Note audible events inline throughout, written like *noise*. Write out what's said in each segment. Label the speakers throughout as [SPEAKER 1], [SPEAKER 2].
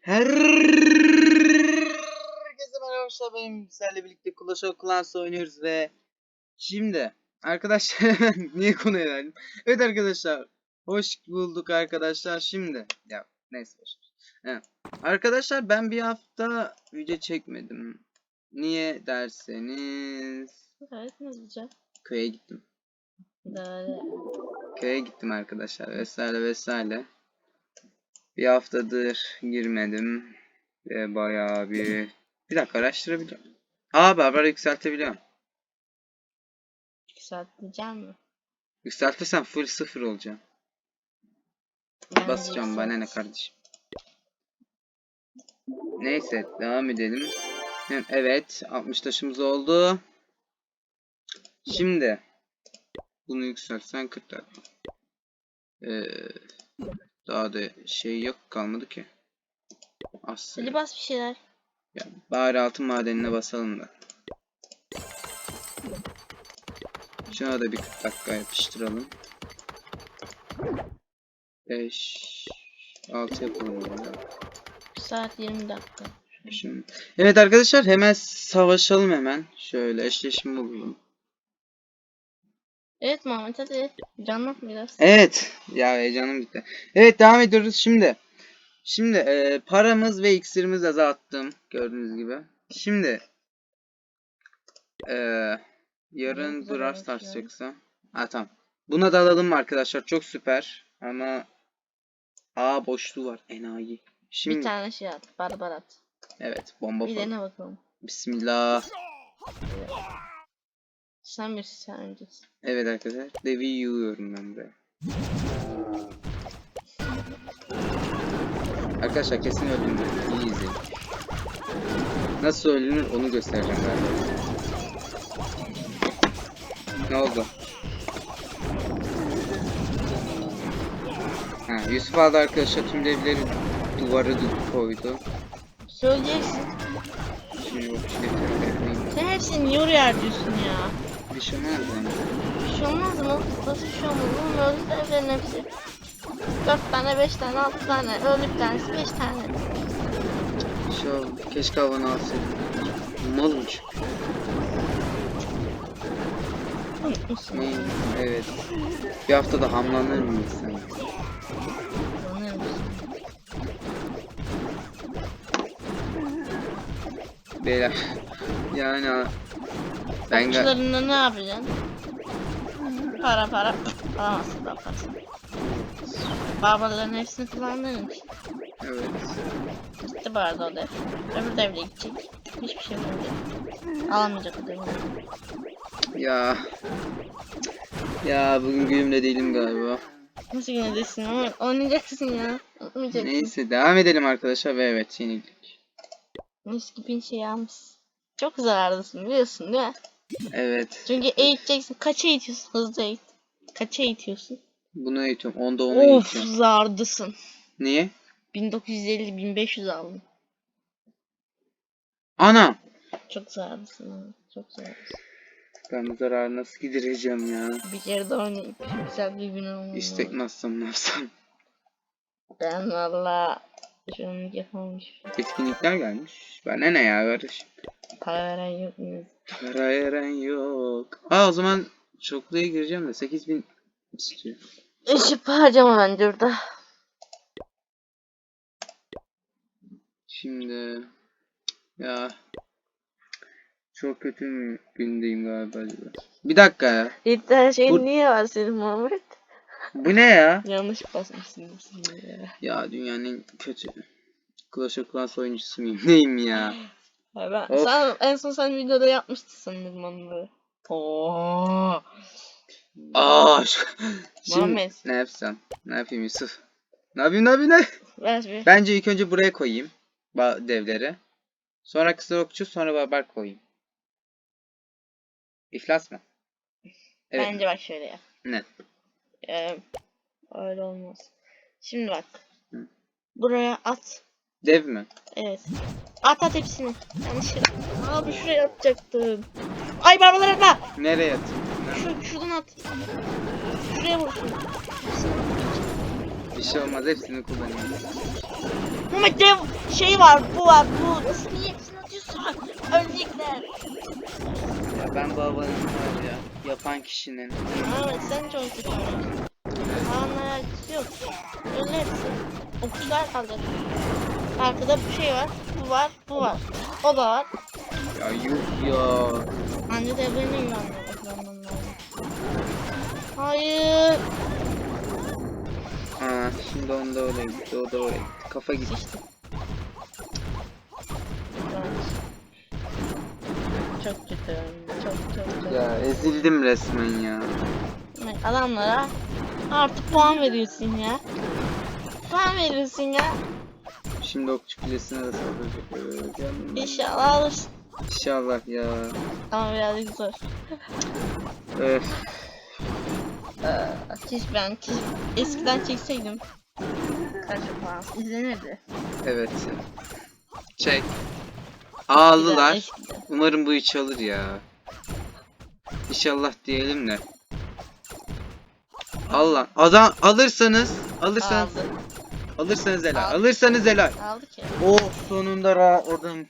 [SPEAKER 1] Herkese merhaba arkadaşlar benim sizlerle birlikte Clash of Clans oynuyoruz ve şimdi arkadaşlar *laughs* niye konuya verdim? Evet arkadaşlar hoş bulduk arkadaşlar şimdi ya neyse boş. Evet. Arkadaşlar ben bir hafta video çekmedim. Niye derseniz
[SPEAKER 2] Evet hızlıca.
[SPEAKER 1] köye gittim. Köye gittim arkadaşlar vesaire vesaire. Bir haftadır girmedim. Ve bayağı bir... Bir dakika araştırabiliyorum. Aa barbar yükseltebiliyorum.
[SPEAKER 2] Yükselteceğim mi?
[SPEAKER 1] Yükseltirsem full sıfır olacağım.
[SPEAKER 2] Bence
[SPEAKER 1] Basacağım bana ne kardeşim. Neyse devam edelim. Evet 60 taşımız oldu. Şimdi bunu yükseltsen 40 dakika. Ee, daha da şey yok kalmadı ki. Aslında.
[SPEAKER 2] Hadi bas bir şeyler.
[SPEAKER 1] Ya, bari altın madenine basalım da. Şuna da bir 40 dakika yapıştıralım. 5 6 yapalım orada.
[SPEAKER 2] 1 saat 20 dakika.
[SPEAKER 1] Şimdi. Evet arkadaşlar hemen savaşalım hemen. Şöyle eşleşme bulalım.
[SPEAKER 2] Evet Muhammed hadi. Canlat biraz.
[SPEAKER 1] Evet. Ya heyecanım gitti. Evet devam ediyoruz şimdi. Şimdi e, paramız ve iksirimizi azalttım. Gördüğünüz gibi. Şimdi e, yarın Brawl Stars çıksa. Ha tamam. Buna da alalım mı arkadaşlar? Çok süper. Ama A boşluğu var. Enayi. Şimdi
[SPEAKER 2] Bir tane şey at. Barbar at.
[SPEAKER 1] evet bomba
[SPEAKER 2] Bir
[SPEAKER 1] falan.
[SPEAKER 2] dene bakalım.
[SPEAKER 1] Bismillah.
[SPEAKER 2] Sen birisi sen öncesin.
[SPEAKER 1] Evet arkadaşlar. Devi yiyorum ben buraya. Arkadaşlar kesin öldüm. İyi izleyin. Nasıl ölünür onu göstereceğim galiba. Ne oldu? Ha, Yusuf aldı arkadaşlar tüm devleri duvarı du- koydu.
[SPEAKER 2] Söyleyeceksin.
[SPEAKER 1] Şimdi bu devleri.
[SPEAKER 2] Sen hepsini niye oraya harcıyorsun ya?
[SPEAKER 1] Bir şey olmaz yani.
[SPEAKER 2] Bir şey olmaz mı? Nasıl bir şey olmaz? Bunun öldü devlerin hepsi. 4 tane, 5 tane, 6 tane. Öldü bir tanesi, 5 tane.
[SPEAKER 1] Bir şey oldu. Keşke havanı alsaydım.
[SPEAKER 2] Unutmuşsun.
[SPEAKER 1] Ne? Evet. Bir haftada hamlanır mı insan? Beyler. Yani ben
[SPEAKER 2] Okçularında ne yapacaksın? Para para alamazsın daha fazla. Babaların hepsini kullandığın için.
[SPEAKER 1] evet.
[SPEAKER 2] Gitti bu arada o dev. Öbür devre gidecek. Hiçbir şey olmayacak. Alamayacak o devre.
[SPEAKER 1] Ya. Ya bugün günümde değilim galiba.
[SPEAKER 2] Nasıl yine desin ama oynayacaksın ya. Unutmayacaksın.
[SPEAKER 1] Neyse devam edelim arkadaşlar ve evet yenildik.
[SPEAKER 2] Eski bin şey almış. Çok zararlısın biliyorsun değil mi?
[SPEAKER 1] Evet.
[SPEAKER 2] Çünkü eğiteceksin. Kaça eğitiyorsun? Hızlı eğit. Kaça eğitiyorsun?
[SPEAKER 1] Bunu eğitiyorum. Onda onu
[SPEAKER 2] Of
[SPEAKER 1] eğitiyorum.
[SPEAKER 2] zardısın.
[SPEAKER 1] Niye?
[SPEAKER 2] 1950-1500 aldın.
[SPEAKER 1] Ana!
[SPEAKER 2] Çok zararlısın ha. Çok zararlısın.
[SPEAKER 1] Ben bu zararı nasıl gidereceğim ya?
[SPEAKER 2] Bir kere de oynayıp güzel bir gün olmalı.
[SPEAKER 1] İstek atsam ne yapsam?
[SPEAKER 2] Ben valla şunu yapamamış.
[SPEAKER 1] Etkinlikler gelmiş. Bana ne ya kardeş?
[SPEAKER 2] Para veren yok mu?
[SPEAKER 1] Para veren yok. Aa o zaman çokluya gireceğim de 8000 istiyor.
[SPEAKER 2] Işık harcama bence orada.
[SPEAKER 1] Şimdi ya çok kötü mü gündeyim galiba. Bir dakika ya.
[SPEAKER 2] İddia şey
[SPEAKER 1] Bu-
[SPEAKER 2] niye var senin Muhammed?
[SPEAKER 1] Bu ne ya?
[SPEAKER 2] Yanlış basmışsın şimdi ya.
[SPEAKER 1] Ya dünyanın en kötü Clash of Clans oyuncusu muyum? *laughs* Neyim ya?
[SPEAKER 2] Ya ben,
[SPEAKER 1] Of.
[SPEAKER 2] sen, en son sen videoda yapmıştın sanırım onları. Oo.
[SPEAKER 1] Aa, *laughs* Şimdi ne yapsam? Ne yapayım Yusuf? Ne yapayım ne yapayım ne?
[SPEAKER 2] Ver bir.
[SPEAKER 1] Bence ilk önce buraya koyayım. Ba devleri. Sonra kısır okçu sonra barbar koyayım. İflas mı? Evet.
[SPEAKER 2] Bence bak şöyle yap.
[SPEAKER 1] Ne?
[SPEAKER 2] Ee, öyle olmaz. Şimdi bak.
[SPEAKER 1] Hı.
[SPEAKER 2] Buraya at.
[SPEAKER 1] Dev mi?
[SPEAKER 2] Evet. At at hepsini. Yanlış yere. Abi şuraya atacaktım. Ay barbalar atma.
[SPEAKER 1] Nereye atayım?
[SPEAKER 2] Şu, şuradan at. Şuraya vur şunu. At.
[SPEAKER 1] Bir şey olmaz hepsini kullanıyorum.
[SPEAKER 2] Ama dev şey var, bu var, bu. Nasıl niye hepsini atıyorsun? Ölecekler.
[SPEAKER 1] Ya ben babanın var ya yapan kişinin.
[SPEAKER 2] Evet, sen çok kötü. Anlar yok. Öyle hepsi. Okçular kalacak. Arkada bir şey var, bu var, bu var. O da var.
[SPEAKER 1] Ya yuh ya.
[SPEAKER 2] Anne de beni inanmıyor. Hayır.
[SPEAKER 1] Ha şimdi onda oraya gitti o da oraya gitti. Kafa gitti.
[SPEAKER 2] Çok kötü. Çok çok çok.
[SPEAKER 1] Ya ezildim resmen ya.
[SPEAKER 2] Adamlara artık puan veriyorsun ya. Puan veriyorsun ya.
[SPEAKER 1] Şimdi okçu kulesine de saldıracak. Ee.
[SPEAKER 2] İnşallah alırsın.
[SPEAKER 1] İnşallah ya.
[SPEAKER 2] Ama birazcık zor.
[SPEAKER 1] Öf.
[SPEAKER 2] Ee, keşke ben keşke eskiden çekseydim. Kaç puan izlenirdi.
[SPEAKER 1] Evet. Çek.
[SPEAKER 2] Eskiden.
[SPEAKER 1] Umarım bu iş alır ya. İnşallah diyelim de. Allah. Adam alırsanız alırsanız
[SPEAKER 2] Aldı.
[SPEAKER 1] alırsanız helal.
[SPEAKER 2] Aldı.
[SPEAKER 1] Alırsanız helal.
[SPEAKER 2] Aldı ki.
[SPEAKER 1] Oh sonunda rahatladım.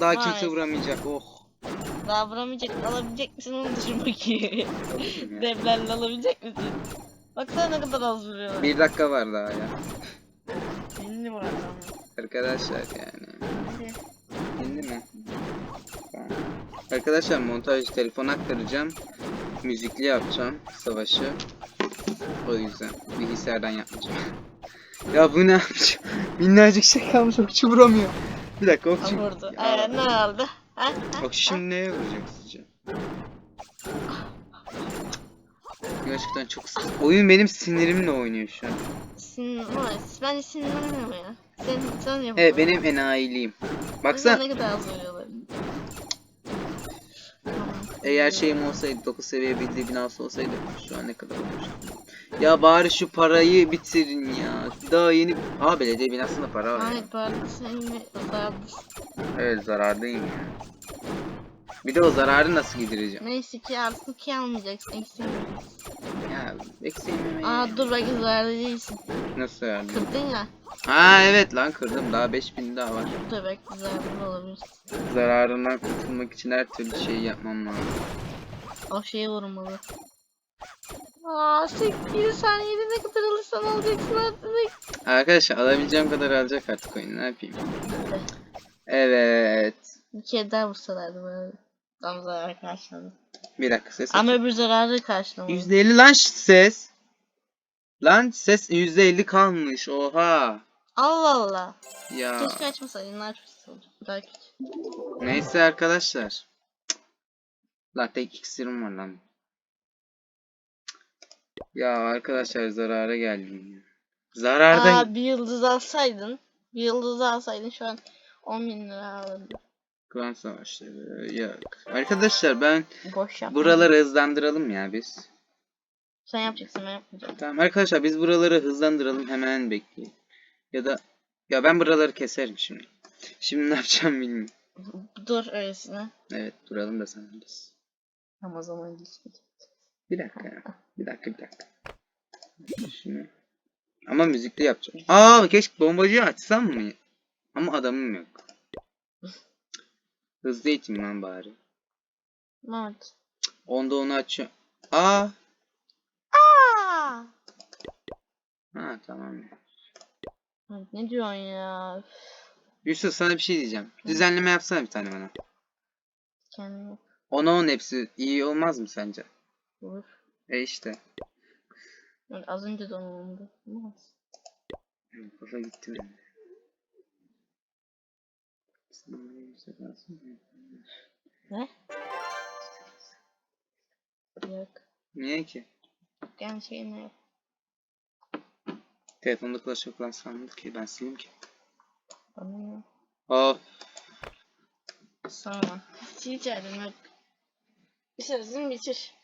[SPEAKER 1] Daha kimse
[SPEAKER 2] Maalesef.
[SPEAKER 1] vuramayacak. Oh.
[SPEAKER 2] Daha vuramayacak, alabilecek misin onu düşün bakayım. *laughs* Devlerle alabilecek misin? Baksana ne kadar az vuruyorlar.
[SPEAKER 1] Bir dakika var daha ya.
[SPEAKER 2] Birini vur adam.
[SPEAKER 1] Arkadaşlar yani.
[SPEAKER 2] Hadi.
[SPEAKER 1] İndi mi? Tamam. Arkadaşlar montaj telefon aktaracağım. Müzikli yapacağım savaşı. O yüzden bilgisayardan yapmayacağım. *laughs* ya bu ne yapacağım? Minnacık şey kalmış okçu vuramıyor. Bir dakika okçu.
[SPEAKER 2] Vurdu. Ee, ne oldu? Ha?
[SPEAKER 1] Okçu şimdi neye vuracak sizce? Gerçekten çok sık- Oyun benim sinirimle oynuyor şu an.
[SPEAKER 2] Sin ama ben de sinirlenmiyorum ya. Sen, sen yapıyorsun.
[SPEAKER 1] Evet benim enayiliğim.
[SPEAKER 2] Baksana. Ne kadar az vuruyorlar.
[SPEAKER 1] Eğer şeyim olsaydı 9 seviye bildiği binası olsaydı şu an ne kadar olmuştu. Ya bari şu parayı bitirin ya. Daha yeni... Aa belediye binasında para var
[SPEAKER 2] sen yine zarardasın.
[SPEAKER 1] Evet zarardayım ya. Bir de o zararı nasıl gidereceğim?
[SPEAKER 2] Neyse ki artık almayacaksın. Eksiğini
[SPEAKER 1] Ya eksiğim yemeği.
[SPEAKER 2] Aa dur belki zararlı değilsin.
[SPEAKER 1] Nasıl yardım?
[SPEAKER 2] Kırdın ya.
[SPEAKER 1] Ha evet lan kırdım daha 5000 daha var.
[SPEAKER 2] Dur belki zararlı olabilirsin.
[SPEAKER 1] Zararından kurtulmak için her türlü şeyi yapmam lazım.
[SPEAKER 2] O şeye vurmalı. Aa 8 saniyede ne kadar alırsan alacaksın artık.
[SPEAKER 1] Arkadaşlar alabileceğim kadar alacak artık oyun ne yapayım. Evet.
[SPEAKER 2] Bir kere daha vursalardı böyle. Tam zarar karşıladı.
[SPEAKER 1] Bir dakika ses
[SPEAKER 2] Ama öbür zararı karşılamadı.
[SPEAKER 1] %50 lan ses. Lan ses %50 kalmış. Oha.
[SPEAKER 2] Allah Allah.
[SPEAKER 1] Ya.
[SPEAKER 2] Keşke açmasaydın. Açmışsın? Kötü.
[SPEAKER 1] Neyse arkadaşlar. Lan tek iksirim var lan. Ya arkadaşlar zarara geldim ya. Zarardan
[SPEAKER 2] Aa bir yıldız alsaydın. Bir yıldız alsaydın şu an 10 bin lira alırdın.
[SPEAKER 1] Klan savaşları yok. Arkadaşlar ben
[SPEAKER 2] Boş
[SPEAKER 1] buraları hızlandıralım ya biz.
[SPEAKER 2] Sen yapacaksın ben yapmayacağım.
[SPEAKER 1] Tamam arkadaşlar biz buraları hızlandıralım hemen bekleyin. Ya da ya ben buraları keserim şimdi. Şimdi ne yapacağım bilmiyorum.
[SPEAKER 2] Dur öylesine.
[SPEAKER 1] Evet duralım da sen bilirsin.
[SPEAKER 2] Ama zaman geçmedi.
[SPEAKER 1] Bir dakika ya. Bir dakika bir dakika. Şunu. Ama müzikli yapacağım. Aa keşke bombacıyı açsam mı? Ama adamım yok. *laughs* Hızlı eğitim lan bari.
[SPEAKER 2] Mehmet.
[SPEAKER 1] Onda onu açıyor. Aa.
[SPEAKER 2] Aa!
[SPEAKER 1] Ha tamam.
[SPEAKER 2] Ne diyorsun ya?
[SPEAKER 1] Yusuf sana bir şey diyeceğim. Düzenleme yapsana bir tane bana.
[SPEAKER 2] Kendini
[SPEAKER 1] Ona on hepsi iyi olmaz mı sence?
[SPEAKER 2] vur.
[SPEAKER 1] E işte.
[SPEAKER 2] Az önce de onu oldu. Olmaz.
[SPEAKER 1] Kafa gitti benim.
[SPEAKER 2] Ne? Yok.
[SPEAKER 1] Niye ki?
[SPEAKER 2] Yani şey ne yok.
[SPEAKER 1] Telefonda Clash of Clans sandık ki ben sileyim ki.
[SPEAKER 2] Bana ne?
[SPEAKER 1] Of.
[SPEAKER 2] Sonra. Rica ederim yok. Bitirdin bitir.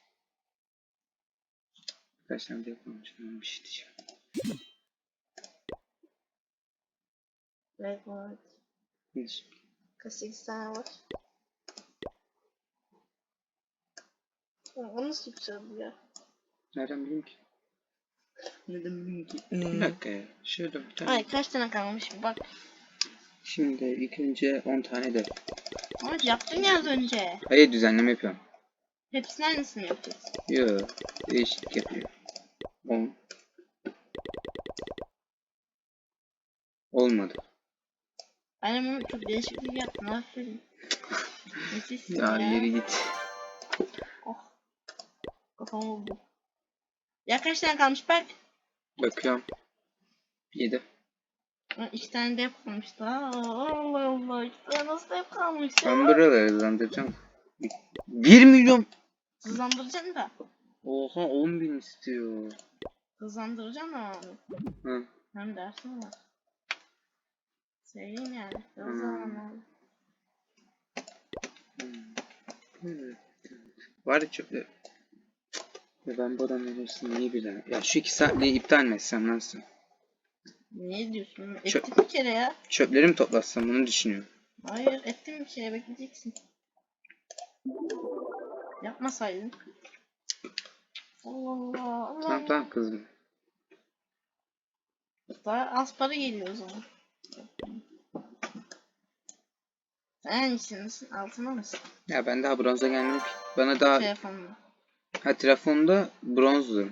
[SPEAKER 1] Arkadaşlar bir yapalım. Şimdi bir şey diyeceğim.
[SPEAKER 2] Evet Mehmet.
[SPEAKER 1] Hiç.
[SPEAKER 2] Kaç 8 tane var. O nasıl bu ya?
[SPEAKER 1] Nereden bileyim ki? Neden bilmiyorum ki.
[SPEAKER 2] Hmm.
[SPEAKER 1] Bir dakika ya. Şurada bir tane.
[SPEAKER 2] Ay kaç tane kalmış bir bak.
[SPEAKER 1] Şimdi ilk önce 10 tane de.
[SPEAKER 2] Ama yaptın ya az önce.
[SPEAKER 1] Hayır düzenleme yapıyorum.
[SPEAKER 2] Hepsinin aynısını yapacağız.
[SPEAKER 1] Yo. Değişiklik yapıyor. 10. Olmadı.
[SPEAKER 2] Annem onu çok değişiklik yaptın aferin. Nefis
[SPEAKER 1] Ya ileri git.
[SPEAKER 2] Oh. Kafam oldu. Ya kaç tane kalmış bak.
[SPEAKER 1] Bakıyorum. 7.
[SPEAKER 2] Ha, İki tane de kalmış daha. Allah Allah. İki tane nasıl hep kalmış ya?
[SPEAKER 1] Ben buraları hızlandıracağım. 1 milyon.
[SPEAKER 2] Hızlandıracaksın da.
[SPEAKER 1] Oha 10 bin istiyor.
[SPEAKER 2] Hızlandıracaksın ama.
[SPEAKER 1] Hı.
[SPEAKER 2] Hem dersin var. Söyleyeyim yani.
[SPEAKER 1] Hmm.
[SPEAKER 2] Hızlanma.
[SPEAKER 1] Hı. Var ya çöpler. Ya ben bu adamın arasında niye bilemem. Ya şu iki saatliği iptal mi etsem nasıl?
[SPEAKER 2] Ne diyorsun? Ettim bir kere ya.
[SPEAKER 1] Çöpleri mi toplatsam bunu düşünüyorum.
[SPEAKER 2] Hayır ettim bir kere bekleyeceksin. Yapmasaydın. Allah Allah Allah.
[SPEAKER 1] Tamam tamam kızım.
[SPEAKER 2] Daha az para geliyor o zaman. Sen hangisindesin? Altına mısın?
[SPEAKER 1] Ya ben daha bronza gelmedim ki. Bana daha
[SPEAKER 2] Telefonla.
[SPEAKER 1] ha telefonda bronzdu.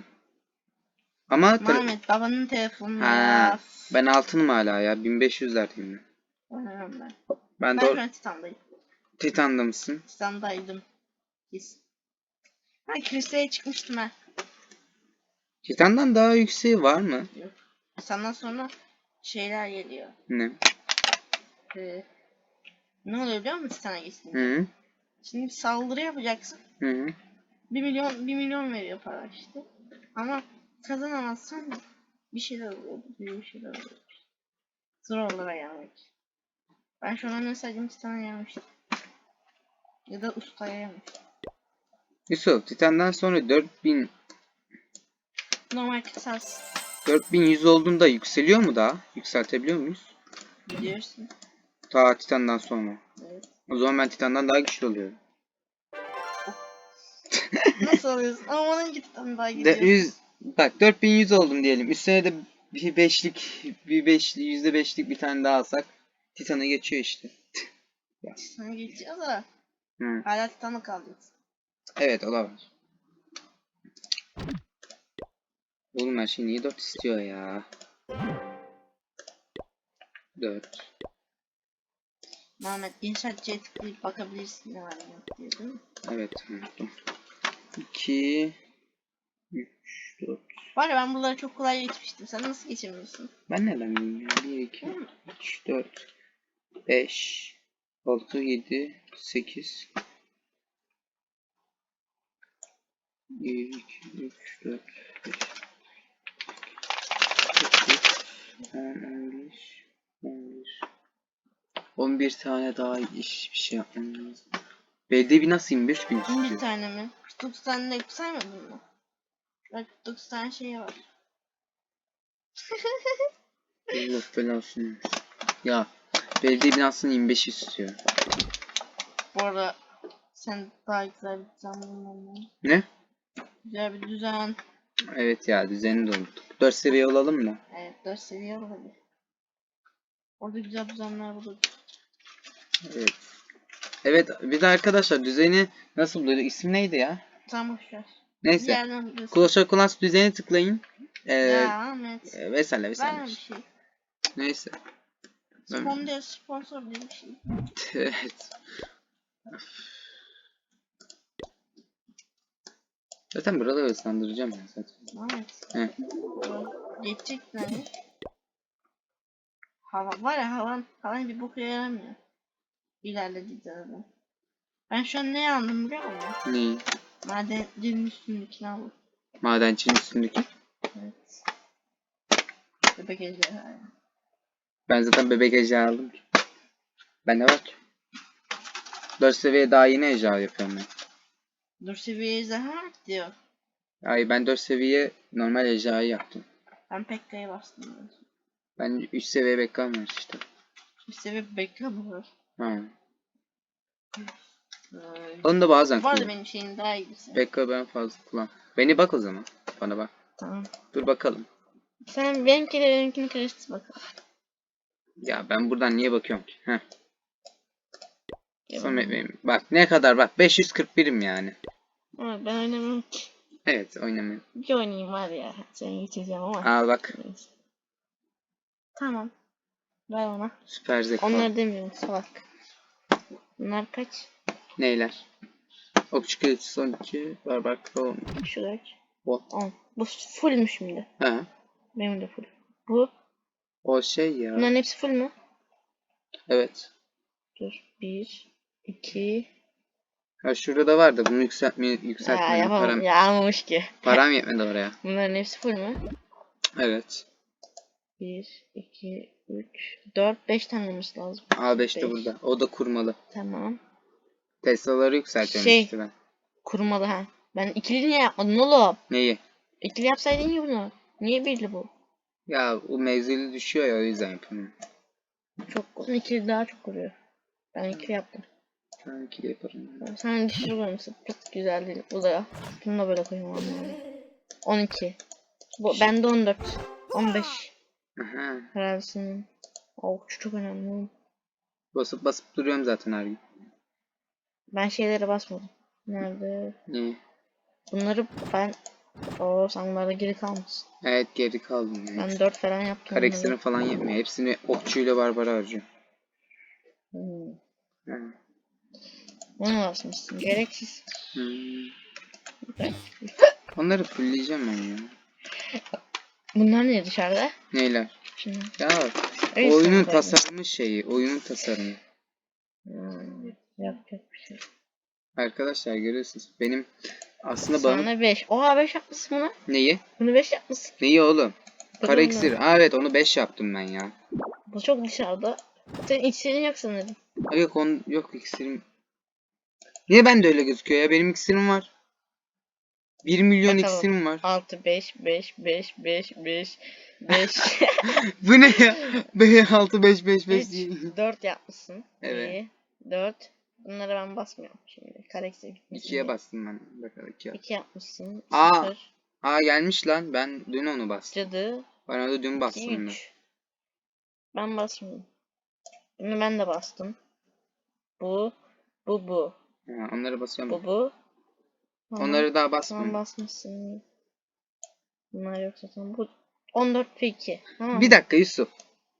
[SPEAKER 1] Ama
[SPEAKER 2] Mehmet babanın telefonuna.
[SPEAKER 1] ha, ben altınım hala ya 1500'lerdeyim ben.
[SPEAKER 2] Ben.
[SPEAKER 1] Ben
[SPEAKER 2] Ben
[SPEAKER 1] doğru
[SPEAKER 2] an Titan'dayım.
[SPEAKER 1] Titan'da mısın?
[SPEAKER 2] Titan'daydım. Biz. Ha Krista'ya çıkmıştım ha.
[SPEAKER 1] Titan'dan daha yükseği var mı?
[SPEAKER 2] Senden sonra şeyler geliyor.
[SPEAKER 1] Ne?
[SPEAKER 2] Ee, ne oluyor biliyor musun Titan'a geçtiğinde?
[SPEAKER 1] Hı
[SPEAKER 2] Şimdi saldırı yapacaksın.
[SPEAKER 1] hı. hı.
[SPEAKER 2] 1 milyon 1 milyon veriyor para işte. Ama kazanamazsan bir şeyler oluyor. Bir şeyler oluyor. Zor oralara gelmek. Ben şu an mesela Titan'a gelmiştim. Ya da ustaya gelmiştim.
[SPEAKER 1] Yusuf Titan'dan sonra 4000
[SPEAKER 2] Normal kısas
[SPEAKER 1] 4100 olduğunda yükseliyor mu daha? Yükseltebiliyor muyuz?
[SPEAKER 2] biliyorsun.
[SPEAKER 1] Ta Titan'dan sonra.
[SPEAKER 2] Evet.
[SPEAKER 1] O zaman ben Titan'dan daha güçlü oluyorum.
[SPEAKER 2] Nasıl oluyorsun? Ama onun Titan daha
[SPEAKER 1] De,
[SPEAKER 2] gidiyor.
[SPEAKER 1] 100, bak 4100 oldum diyelim. Üstüne de bir beşlik, bir beşli, yüzde beşlik bir tane daha alsak Titan'a geçiyor işte.
[SPEAKER 2] Titan'a geçiyor da
[SPEAKER 1] Hı.
[SPEAKER 2] hala Titan'a kalacağız.
[SPEAKER 1] Evet o da var. Oğlum her şey niye 4 istiyor ya? 4.
[SPEAKER 2] Mehmet inşaatçıya tıklayıp bakabilirsin ne var ne yok diye değil mi?
[SPEAKER 1] Evet unuttum. 2 3 4
[SPEAKER 2] Var ya ben buraları çok kolay geçmiştim. Sen nasıl geçemiyorsun?
[SPEAKER 1] Ben neden bileyim ya? 1 2 3 4 5 6 7 8 1 2 3 4 5 10 11 11 11 tane daha iş bir şey yapmam lazım. Belediye binası 25 bin
[SPEAKER 2] 11
[SPEAKER 1] istiyor.
[SPEAKER 2] tane mi? 49 tane de saymadın mı? Bak 49 tane şey var. *laughs*
[SPEAKER 1] Allah belasını. Ya belediye binasını 25 istiyor.
[SPEAKER 2] Bu arada sen daha güzel bir düzen
[SPEAKER 1] Ne?
[SPEAKER 2] Güzel bir düzen.
[SPEAKER 1] Evet ya düzeni de unuttuk. 4 seviye olalım mı?
[SPEAKER 2] Evet 4 seviye olabilir. Orada güzel düzenler bulur.
[SPEAKER 1] Evet. Evet bir de arkadaşlar düzeni nasıl buluyordu? İsmi neydi ya?
[SPEAKER 2] Tam boşver.
[SPEAKER 1] Neyse. Clash of Clans düzeni tıklayın. Ee,
[SPEAKER 2] ya Ahmet.
[SPEAKER 1] e, vesaire vesaire.
[SPEAKER 2] Bir şey.
[SPEAKER 1] Neyse. Ben-
[SPEAKER 2] sponsor değil bir şey. *laughs*
[SPEAKER 1] evet. Zaten buraları ıslandıracağım ben zaten.
[SPEAKER 2] Ahmet.
[SPEAKER 1] He.
[SPEAKER 2] Geçecek yani. Hava var ya havan, havan bir boku yaramıyor. İlerlediği zaman. Ben şu an ne aldım biliyor musun?
[SPEAKER 1] Neyi?
[SPEAKER 2] Madencinin üstündekini aldım.
[SPEAKER 1] Madencinin üstündeki.
[SPEAKER 2] Evet. Bebek ejderha.
[SPEAKER 1] Ben zaten bebek ejderha aldım ki. Bende var ki. 4 seviye daha yeni ejderha yapıyorum ben.
[SPEAKER 2] Dur seviye ejderha diyor.
[SPEAKER 1] Ay ben 4 seviye normal ejderhayı yaptım.
[SPEAKER 2] Ben Pekka'ya bastım.
[SPEAKER 1] Ben 3 seviye bekam var işte.
[SPEAKER 2] Bir seviye Pekka mı var?
[SPEAKER 1] Ha.
[SPEAKER 2] Ee,
[SPEAKER 1] Onu da bazen
[SPEAKER 2] arada
[SPEAKER 1] kullan.
[SPEAKER 2] benim şeyim daha iyisi.
[SPEAKER 1] Bekka ben fazla kullan. Beni bak o zaman. Bana bak.
[SPEAKER 2] Tamam.
[SPEAKER 1] Dur bakalım.
[SPEAKER 2] Sen benimkiyle benimkini karıştır bakalım.
[SPEAKER 1] Ya ben buradan niye bakıyorum ki? Heh. Benim. Bak ne kadar bak 541'im yani.
[SPEAKER 2] Evet, ben oynamam ki.
[SPEAKER 1] Evet oynamıyorum.
[SPEAKER 2] Bir oynayayım var ya. Seni geçeceğim ama.
[SPEAKER 1] Aa bak.
[SPEAKER 2] Tamam. Ver ona.
[SPEAKER 1] süper zeka.
[SPEAKER 2] Onları demiyorum salak. Bunlar kaç?
[SPEAKER 1] Neyler? Okçu kılıcı son 2. Barbar kron.
[SPEAKER 2] Şu kaç?
[SPEAKER 1] O.
[SPEAKER 2] 10. Bu full mü şimdi?
[SPEAKER 1] Ha.
[SPEAKER 2] Benim de full. Bu.
[SPEAKER 1] O şey ya.
[SPEAKER 2] Bunların hepsi full mü?
[SPEAKER 1] Evet.
[SPEAKER 2] Dur. 1, 2.
[SPEAKER 1] Ha şurada da vardı. Bunu yükseltme
[SPEAKER 2] Ya yapamam.
[SPEAKER 1] Param,
[SPEAKER 2] Ya almamış ki.
[SPEAKER 1] param yetmedi oraya. *laughs*
[SPEAKER 2] Bunların hepsi full mü?
[SPEAKER 1] Evet.
[SPEAKER 2] 1, 2, 3, 4, 5 tane olması lazım.
[SPEAKER 1] A5 de
[SPEAKER 2] Beş.
[SPEAKER 1] burada. O da kurmalı.
[SPEAKER 2] Tamam.
[SPEAKER 1] Tesla'ları yükseltiyorum
[SPEAKER 2] Şey.
[SPEAKER 1] işte ben.
[SPEAKER 2] Kurmalı ha. Ben ikili niye yapmadın oğlum?
[SPEAKER 1] Neyi?
[SPEAKER 2] İkili yapsaydın ya bunu. Niye birli bu?
[SPEAKER 1] Ya o mevzili düşüyor ya o yüzden yapamıyorum.
[SPEAKER 2] Çok ikili daha çok vuruyor. Ben ikili yaptım.
[SPEAKER 1] Ben ikili yaparım.
[SPEAKER 2] Sen düşür koymuşsun. Çok güzel değil. Bu da. Bunu da böyle koyayım yani. 12. Bu bende 14. 15.
[SPEAKER 1] Aha.
[SPEAKER 2] Herhalde senin. Oh çok önemli.
[SPEAKER 1] Basıp basıp duruyorum zaten her gün.
[SPEAKER 2] Ben şeylere basmadım. Nerede?
[SPEAKER 1] Niye?
[SPEAKER 2] Bunları ben o sen bunlarda geri kalmışsın.
[SPEAKER 1] Evet geri kaldım. Yani.
[SPEAKER 2] Ben 4 falan yaptım.
[SPEAKER 1] Karakterin falan yetmiyor. Hepsini okçuyla barbara harcıyorum.
[SPEAKER 2] Hmm.
[SPEAKER 1] Ha.
[SPEAKER 2] Onu basmışsın. Gereksiz.
[SPEAKER 1] Hmm. Onları fullleyeceğim ben ya.
[SPEAKER 2] Bunlar ne dışarıda?
[SPEAKER 1] Neyler?
[SPEAKER 2] Şimdi.
[SPEAKER 1] Ya
[SPEAKER 2] Öyle
[SPEAKER 1] oyunun tasarımı şeyi. Oyunun tasarımı.
[SPEAKER 2] Hmm. Yapacak bir şey.
[SPEAKER 1] Arkadaşlar görüyorsunuz. Benim aslında bana...
[SPEAKER 2] Sana 5. Oha 5 yapmışsın bunu.
[SPEAKER 1] Neyi?
[SPEAKER 2] Bunu 5 yapmışsın.
[SPEAKER 1] Neyi oğlum? Kara
[SPEAKER 2] bunu.
[SPEAKER 1] iksir. Aa, evet onu 5 yaptım ben ya.
[SPEAKER 2] Bu çok dışarıda. Senin içlerin yok sanırım.
[SPEAKER 1] Ay, Yok on yok iksirim. Niye ben de öyle gözüküyor ya? Benim iksirim var. 1 milyon
[SPEAKER 2] Bakalım.
[SPEAKER 1] iksirim var.
[SPEAKER 2] 6, 5, 5, 5, 5, 5, 5,
[SPEAKER 1] Bu ne ya? 5 6 5 5 5
[SPEAKER 2] 3, 4 yapmışsın.
[SPEAKER 1] Evet.
[SPEAKER 2] 4. Bunlara ben basmıyorum şimdi. Karakter gitmesin
[SPEAKER 1] 2'ye bastım ben. Bakalım 2.
[SPEAKER 2] 2 yapmışsın.
[SPEAKER 1] Aa,
[SPEAKER 2] 0,
[SPEAKER 1] Aa gelmiş lan. Ben dün onu bastım.
[SPEAKER 2] cadı,
[SPEAKER 1] Ben onu dün
[SPEAKER 2] 2,
[SPEAKER 1] bastım ben.
[SPEAKER 2] 3. Ben basmıyorum. Bunu ben de bastım. Bu, bu, bu.
[SPEAKER 1] Ha, onları basıyorum.
[SPEAKER 2] Bu, bu. Tamam.
[SPEAKER 1] Onları daha
[SPEAKER 2] Tamam
[SPEAKER 1] basmıyorum.
[SPEAKER 2] basmışsın. Bunlar yok zaten. Bu 14 ve 2. Tamam.
[SPEAKER 1] Bir dakika Yusuf.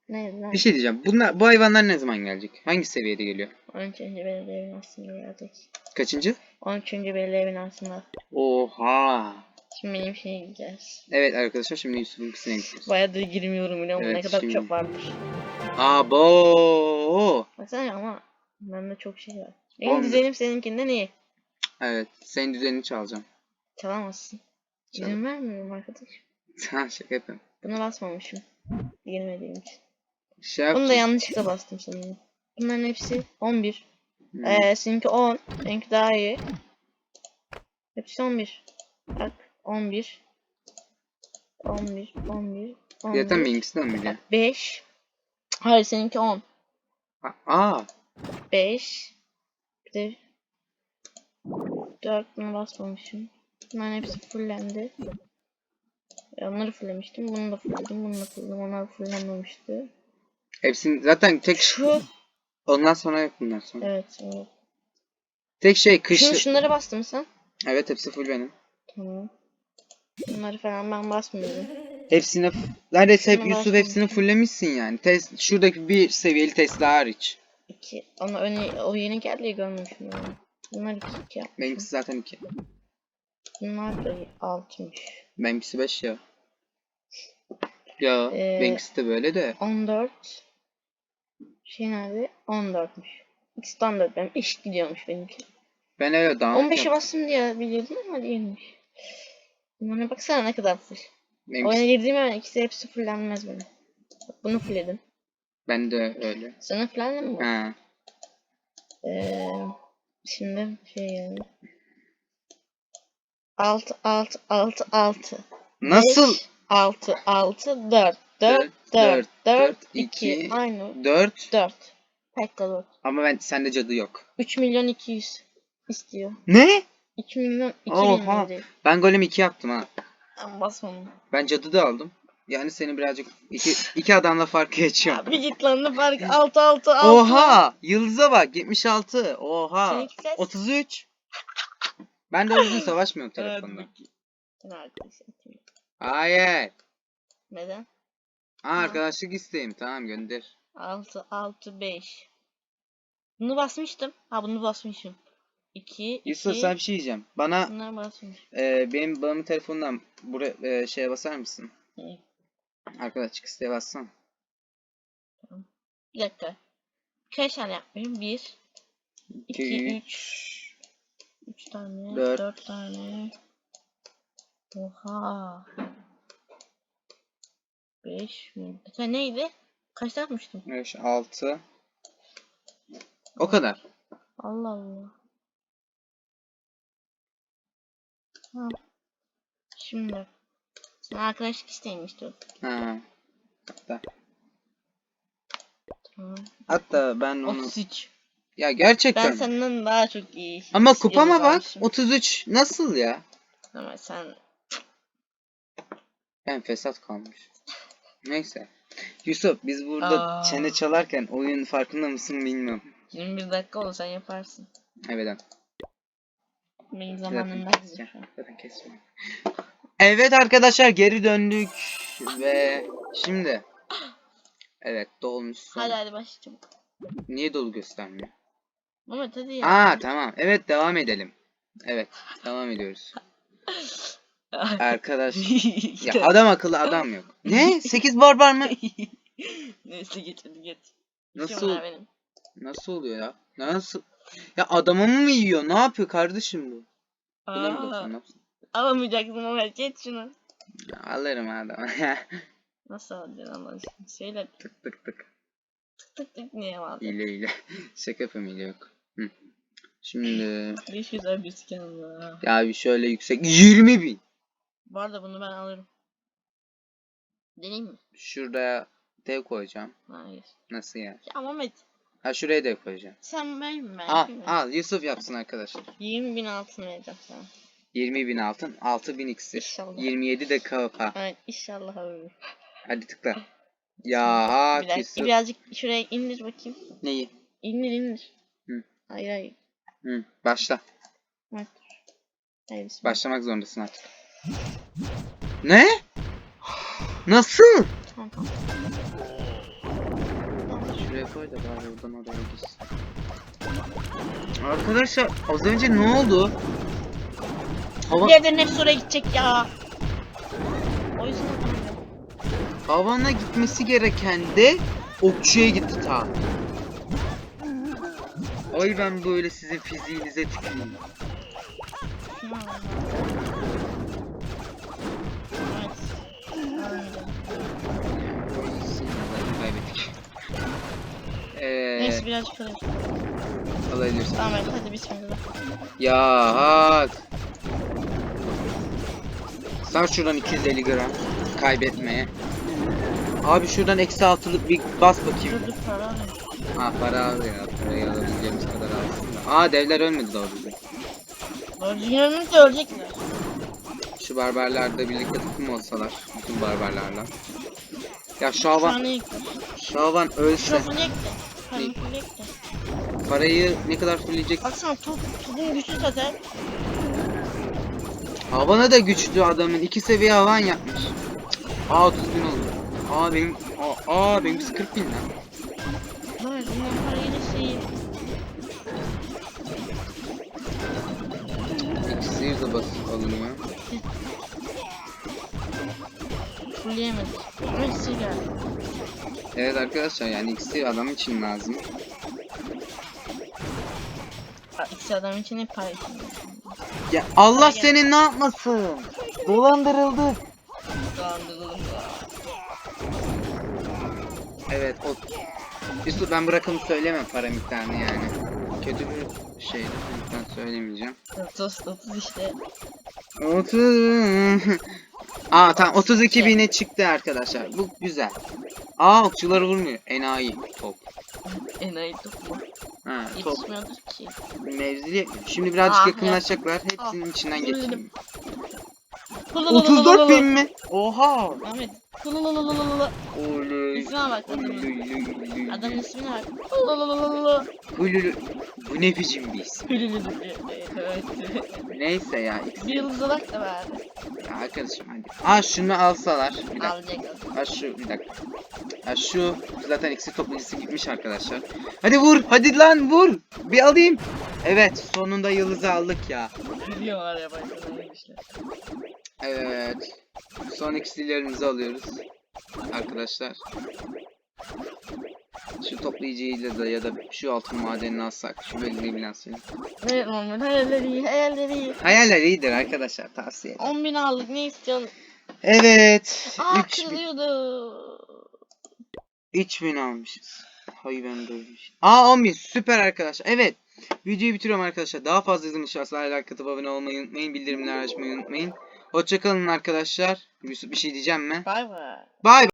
[SPEAKER 2] Neydi lan?
[SPEAKER 1] Bir şey diyeceğim. Bunlar bu hayvanlar ne zaman gelecek? Hangi seviyede geliyor?
[SPEAKER 2] 13. belediye binasında gelecek.
[SPEAKER 1] Kaçıncı?
[SPEAKER 2] 13. belediye binasında.
[SPEAKER 1] Oha.
[SPEAKER 2] Şimdi benim şeye gideceğiz.
[SPEAKER 1] Evet arkadaşlar şimdi Yusuf'un kısına gidiyoruz.
[SPEAKER 2] Bayağıdır girmiyorum biliyor musun?
[SPEAKER 1] Evet,
[SPEAKER 2] ne kadar
[SPEAKER 1] şimdi-
[SPEAKER 2] çok vardır.
[SPEAKER 1] Abo.
[SPEAKER 2] Baksana ama bende çok şey var. Benim
[SPEAKER 1] Olmuyor.
[SPEAKER 2] düzenim seninkinden iyi.
[SPEAKER 1] Evet. Senin düzenini çalacağım.
[SPEAKER 2] Çalamazsın.
[SPEAKER 1] Çal.
[SPEAKER 2] İzin vermiyorum arkadaş. *laughs*
[SPEAKER 1] Ha şaka yapıyorum.
[SPEAKER 2] Buna basmamışım. Girmediğim için.
[SPEAKER 1] Şey
[SPEAKER 2] Bunu da yanlışlıkla bastım sanırım. Bunların hepsi 11.
[SPEAKER 1] Hmm.
[SPEAKER 2] Ee, seninki 10. Seninki daha iyi. Hepsi 11. Bak 11. 11, 11, 11.
[SPEAKER 1] Zaten benimkisi de mi biliyor?
[SPEAKER 2] 5. Hayır seninki 10.
[SPEAKER 1] Aa, Aa.
[SPEAKER 2] 5. De 4 buna basmamışım. Bunların hepsi fullendi. Onları fullemiştim. Bunu da fulledim. Bunu da fulledim. Onlar fullenmemişti.
[SPEAKER 1] Hepsini zaten tek
[SPEAKER 2] Şu.
[SPEAKER 1] ondan sonra yok bundan sonra.
[SPEAKER 2] Evet. evet.
[SPEAKER 1] Tek şey kış.
[SPEAKER 2] Şunu, şunları bastın mı sen?
[SPEAKER 1] Evet hepsi full benim.
[SPEAKER 2] Tamam. Bunları falan ben basmıyorum.
[SPEAKER 1] Hepsine neredeyse hep Yusuf hepsini fulllemişsin yani. Tes şuradaki bir seviyeli Tesla hariç.
[SPEAKER 2] 2. Ama öne, o yeni geldi görmemişim yani. Bunlar 2 2 yapmışım.
[SPEAKER 1] Benimkisi zaten 2.
[SPEAKER 2] Bunlar da 6'mış.
[SPEAKER 1] Benimkisi 5 ya. Ya
[SPEAKER 2] Ee,
[SPEAKER 1] benimkisi de böyle de.
[SPEAKER 2] 14. Şey nerede? 14'müş. İkisi de 14 benim. Eşit gidiyormuş benimki.
[SPEAKER 1] Ben öyle daha
[SPEAKER 2] 15'e bastım diye biliyordum ama değilmiş. Buna baksana ne kadar full. Oyuna
[SPEAKER 1] benimkisi,
[SPEAKER 2] girdiğim hemen ikisi hepsi fullenmez benim. Bak Bunu fullledim.
[SPEAKER 1] Ben de öyle.
[SPEAKER 2] Fullendi mi bu?
[SPEAKER 1] Ha.
[SPEAKER 2] Ee, şimdi şey geldi. 6 6 6 6.
[SPEAKER 1] Nasıl?
[SPEAKER 2] 6 6 4 4
[SPEAKER 1] Dört,
[SPEAKER 2] 4
[SPEAKER 1] dört,
[SPEAKER 2] 4
[SPEAKER 1] dört,
[SPEAKER 2] 2
[SPEAKER 1] iki.
[SPEAKER 2] aynı
[SPEAKER 1] 4
[SPEAKER 2] 4. Pekka 4.
[SPEAKER 1] ama ben sende cadı yok.
[SPEAKER 2] 3 milyon 200 istiyor.
[SPEAKER 1] Ne?
[SPEAKER 2] 2 milyon 2
[SPEAKER 1] Oha.
[SPEAKER 2] milyon değil.
[SPEAKER 1] Ben golem 2 yaptım ha.
[SPEAKER 2] Ben basmadım.
[SPEAKER 1] Ben cadı da aldım. Yani seni birazcık iki, iki adamla farkı geçiyorum.
[SPEAKER 2] Abi *laughs* git lan ne fark 6 6 6.
[SPEAKER 1] Oha! Yıldız'a bak 76. Oha!
[SPEAKER 2] Seninki kaç?
[SPEAKER 1] 33. Ben de o yüzden savaşmıyorum *laughs*
[SPEAKER 2] Evet,
[SPEAKER 1] telefonda.
[SPEAKER 2] atayım.
[SPEAKER 1] Hayır.
[SPEAKER 2] Neden?
[SPEAKER 1] Aa, arkadaşlık isteğim. Tamam gönder.
[SPEAKER 2] 6 6 5. Bunu basmıştım. Ha bunu basmışım. 2
[SPEAKER 1] Yusuf
[SPEAKER 2] 2
[SPEAKER 1] sana bir şey diyeceğim. Bana
[SPEAKER 2] Bunlar basmış.
[SPEAKER 1] e, benim babamın telefonundan buraya e, şeye basar mısın?
[SPEAKER 2] İyi.
[SPEAKER 1] Arkadaşlık isteğe bassan.
[SPEAKER 2] Bir dakika. Kaç tane yapmışım? 1 2
[SPEAKER 1] İki,
[SPEAKER 2] 3 3 tane
[SPEAKER 1] dört.
[SPEAKER 2] 4 tane Oha 5 mi? Sen neydi? Kaç yapmıştım?
[SPEAKER 1] 5, 6. O kadar.
[SPEAKER 2] Allah Allah. Tamam. Şimdi sen arkadaşlık istemiştin.
[SPEAKER 1] Ha. Hatta,
[SPEAKER 2] Tamam.
[SPEAKER 1] hatta ben onu...
[SPEAKER 2] 33.
[SPEAKER 1] Ya gerçekten.
[SPEAKER 2] Ben senden daha çok iyi.
[SPEAKER 1] Ama kupama bak.
[SPEAKER 2] almışım.
[SPEAKER 1] 33. Nasıl ya?
[SPEAKER 2] Ama sen
[SPEAKER 1] Ben fesat kalmış. Neyse. Yusuf biz burada
[SPEAKER 2] Aa.
[SPEAKER 1] çene çalarken oyun farkında mısın bilmiyorum.
[SPEAKER 2] 21 dakika olsa yaparsın.
[SPEAKER 1] Evet.
[SPEAKER 2] Benim zamanımda
[SPEAKER 1] keseceğim. Zaten keseceğim. Evet arkadaşlar geri döndük ve şimdi evet dolmuşsun.
[SPEAKER 2] Hadi hadi başlayalım.
[SPEAKER 1] Niye dolu göstermiyor?
[SPEAKER 2] Mehmet hadi ya.
[SPEAKER 1] Aa tamam. Evet devam edelim. Evet devam ediyoruz. Arkadaş *laughs* ya adam akıllı adam yok. Ne? 8 barbar mı? *laughs*
[SPEAKER 2] Neyse geç hadi geç.
[SPEAKER 1] Nasıl
[SPEAKER 2] benim.
[SPEAKER 1] nasıl oluyor ya? Nasıl? Ya adamımı mı yiyor? Ne yapıyor kardeşim bu? Buna mı
[SPEAKER 2] Aa,
[SPEAKER 1] basın? Ne yapsın?
[SPEAKER 2] Alamayacaksın Mehmet geç şunu.
[SPEAKER 1] Ya, Alırım adamı ya. *laughs*
[SPEAKER 2] Nasıl alacaksın aşkına? Söyle
[SPEAKER 1] tık tık tık.
[SPEAKER 2] tık tık tık niye aldın?
[SPEAKER 1] Hile hile. *laughs* Şaka yapıyorum hile yok. Hı. Şimdi
[SPEAKER 2] 500 bir scan var.
[SPEAKER 1] ya bir şöyle yüksek 20 bin.
[SPEAKER 2] Bu arada bunu ben alırım. Deneyim mi?
[SPEAKER 1] Şuraya dev koyacağım.
[SPEAKER 2] Hayır.
[SPEAKER 1] Nasıl ya?
[SPEAKER 2] Ya Mehmet
[SPEAKER 1] Ha şuraya dev koyacağım.
[SPEAKER 2] sen ben mi ben?
[SPEAKER 1] Al
[SPEAKER 2] yapayım
[SPEAKER 1] al Yusuf yapsın arkadaşlar.
[SPEAKER 2] 20 bin altın vereceğim sana.
[SPEAKER 1] 20 bin altın, 6 bin iksir.
[SPEAKER 2] İnşallah.
[SPEAKER 1] 27 de kağıpa.
[SPEAKER 2] Evet inşallah alırım.
[SPEAKER 1] Hadi tıkla. Ya ha
[SPEAKER 2] Bir dakika birazcık şuraya indir bakayım.
[SPEAKER 1] Neyi?
[SPEAKER 2] İndir indir.
[SPEAKER 1] Hı.
[SPEAKER 2] Hayır hayır.
[SPEAKER 1] Hı, başla.
[SPEAKER 2] Bak. Hayır bismillah.
[SPEAKER 1] Başlamak zorundasın artık. Ne? Nasıl?
[SPEAKER 2] Tamam tamam.
[SPEAKER 1] Şuraya koy da bari oradan oraya gitsin. Arkadaşlar az önce ne oldu? Hava,
[SPEAKER 2] Diğerlerin hepsi oraya gidecek ya. O yüzden
[SPEAKER 1] havana gitmesi gereken de okçuya gitti ta. Ay ben böyle sizin fiziğinize tüküreyim. Eee
[SPEAKER 2] Neyse birazcık kalır.
[SPEAKER 1] alabilirsin.
[SPEAKER 2] Tamam hadi bismillah.
[SPEAKER 1] Ya hak. Sar şuradan 250 gram kaybetmeye. Abi şuradan eksi altılık bir bas bakayım.
[SPEAKER 2] Dur dur para alayım.
[SPEAKER 1] Ha para al ya. Parayı alabileceğimiz kadar alsın da. Aa devler ölmedi doğru düzgün.
[SPEAKER 2] Borcunlarını da ölecekler.
[SPEAKER 1] Şu barbarlarla birlikte takım olsalar. Bütün barbarlarla. Ya Şaban. Şaban ölse
[SPEAKER 2] fulleyek de.
[SPEAKER 1] parayı ne kadar fulleyecek?
[SPEAKER 2] Baksana top, topun güçlü zaten.
[SPEAKER 1] Havana da güçlü adamın. iki seviye havan yapmış. Aa 30 bin oldu. Aa benim aa, aa benimkisi 40 bin lan.
[SPEAKER 2] Var bundan para gelirse
[SPEAKER 1] İkisi de bas alınıyor.
[SPEAKER 2] fullleyemedik. Ama geldi.
[SPEAKER 1] Evet arkadaşlar yani ikisi adam için lazım.
[SPEAKER 2] İkisi adam için hep para için.
[SPEAKER 1] Ya Allah senin ne yapmasın? Dolandırıldık.
[SPEAKER 2] Dolandırıldım.
[SPEAKER 1] Evet o Yusuf ben bu rakamı söylemem para miktarını yani. Kötü bir şeydi. Ben söylemeyeceğim.
[SPEAKER 2] 30 30 işte.
[SPEAKER 1] 30 Aa tamam 32 bine çıktı arkadaşlar. Bu güzel. Aa okçuları vurmuyor. Enayi top.
[SPEAKER 2] Enayi topu.
[SPEAKER 1] Ha top
[SPEAKER 2] Yetişmiyordur ki.
[SPEAKER 1] mevzili. Şimdi birazcık
[SPEAKER 2] Ah,
[SPEAKER 1] yakınlaşacaklar. Hepsinin içinden
[SPEAKER 2] Fulledim.
[SPEAKER 1] geçeyim. 34 bin mi? Oha.
[SPEAKER 2] Ahmet.
[SPEAKER 1] Oley.
[SPEAKER 2] İsmine bak adamın. İsmine bak.
[SPEAKER 1] Bu ne biçim bir isim?
[SPEAKER 2] Evet.
[SPEAKER 1] Neyse ya.
[SPEAKER 2] Bir yıldız bak da bari.
[SPEAKER 1] ya arkadaşım hadi. Aa şunu alsalar. Bir dakika. Ha şu bir dakika. Ha şu zaten ikisi toplayıcısı gitmiş arkadaşlar. Hadi vur. Hadi lan vur. Bir alayım. Evet sonunda yıldızı aldık ya.
[SPEAKER 2] Biliyorlar ya başkalarına işler.
[SPEAKER 1] Evet. Son iksirlerimizi alıyoruz. Arkadaşlar. Şu toplayıcıyla da ya da şu altın madenini alsak. Şu belirli bilansını.
[SPEAKER 2] Evet Muhammed hayalleri hayalleri.
[SPEAKER 1] Hayaller iyidir arkadaşlar tavsiye ederim.
[SPEAKER 2] 10 bin aldık ne istiyorsun?
[SPEAKER 1] Evet.
[SPEAKER 2] Aa
[SPEAKER 1] 3000
[SPEAKER 2] kırılıyordu.
[SPEAKER 1] 3000 almışız. Hay ben böylemiş. Aa 10.000 süper arkadaşlar. Evet. Videoyu bitiriyorum arkadaşlar. Daha fazla izlemiş varsa like atıp abone olmayı unutmayın. Bildirimleri açmayı unutmayın. Hoşçakalın arkadaşlar. Yusuf bir şey diyeceğim mi?
[SPEAKER 2] Bay bay.
[SPEAKER 1] Bye.